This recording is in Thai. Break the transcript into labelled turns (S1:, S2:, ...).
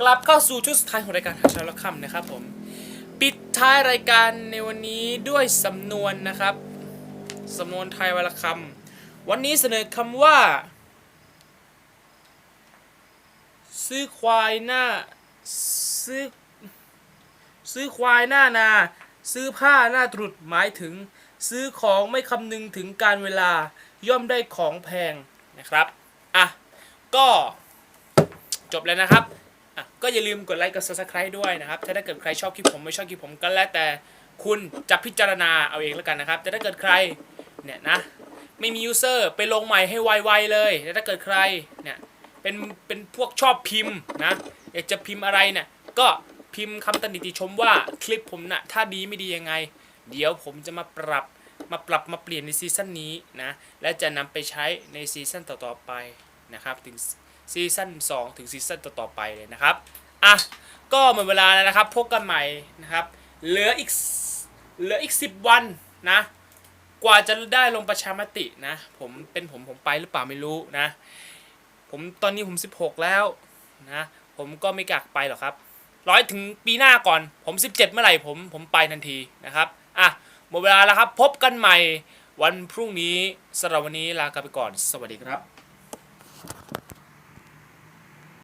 S1: กลับเข้าสู่ชุดสุดท้ายของรายการหาเช้าและค่ำนะครับผม ปิดท้ายรายการในวันนี้ด้วยสำนวนนะครับ สำนวนไทยวรรณคำวันนี้เสนอคำว่า ซื้อควายหน้าซื้อซื้อควายหน้านา ซื้อผ้าหน้าตรุษหมายถึง ซื้อของไม่คำนึงถึงการเวลาย่อมได้ของแพงนะครับ อะ ก็จบแล้วนะครับ อะก็อย่าลืมกดไลค์กด subscribe ด้วยนะครับถ้าถ้าเกิดใครชอบคลิปผมไม่ชอบคลิปผมก็แล้วแต่คุณจะพิจารณาเอาเองแล้วกันนะครับ แต่ถ้าเกิดใครเนี่ยนะไม่มี user ไปลงใหม่ให้ไวๆเลยแล้วถ้าเกิดใครเนี่ยเป็นเป็นพวกชอบพิมพ์นะอยากจะพิมพ์อะไรเนี่ยก็พิมพ์คำตำหนิติชมว่าคลิปผมนะ่ะถ้าดีไม่ดียังไง เดี๋ยวผมจะมาปรับมาปรับมาเปลี่ยนในซีซั่นนี้นะและจะนำไปใช้ในซีซั่นต่อๆไปนะครับถึง ซีซั่น2 ถึงซีซั่นต่อๆไปเลยนะครับ อะ ก็หมดเวลาแล้วนะครับ พบกันใหม่นะครับ เหลืออีก เหลืออีก 10 วันนะ กว่าจะได้ลงประชามตินะ ผมเป็นผมผมไปหรือเปล่าไม่รู้นะ ผมตอนนี้ผม 16 แล้วนะ ผมก็ไม่กลักไปหรอกครับ ร้อยถึงปีหน้าก่อน ผม 17 เมื่อไหร่ผมผมไปทันทีนะครับ อะ หมดเวลาแล้วครับ พบกันใหม่วันพรุ่งนี้สำหรับวันนี้ลากันไปก่อน สวัสดีครับ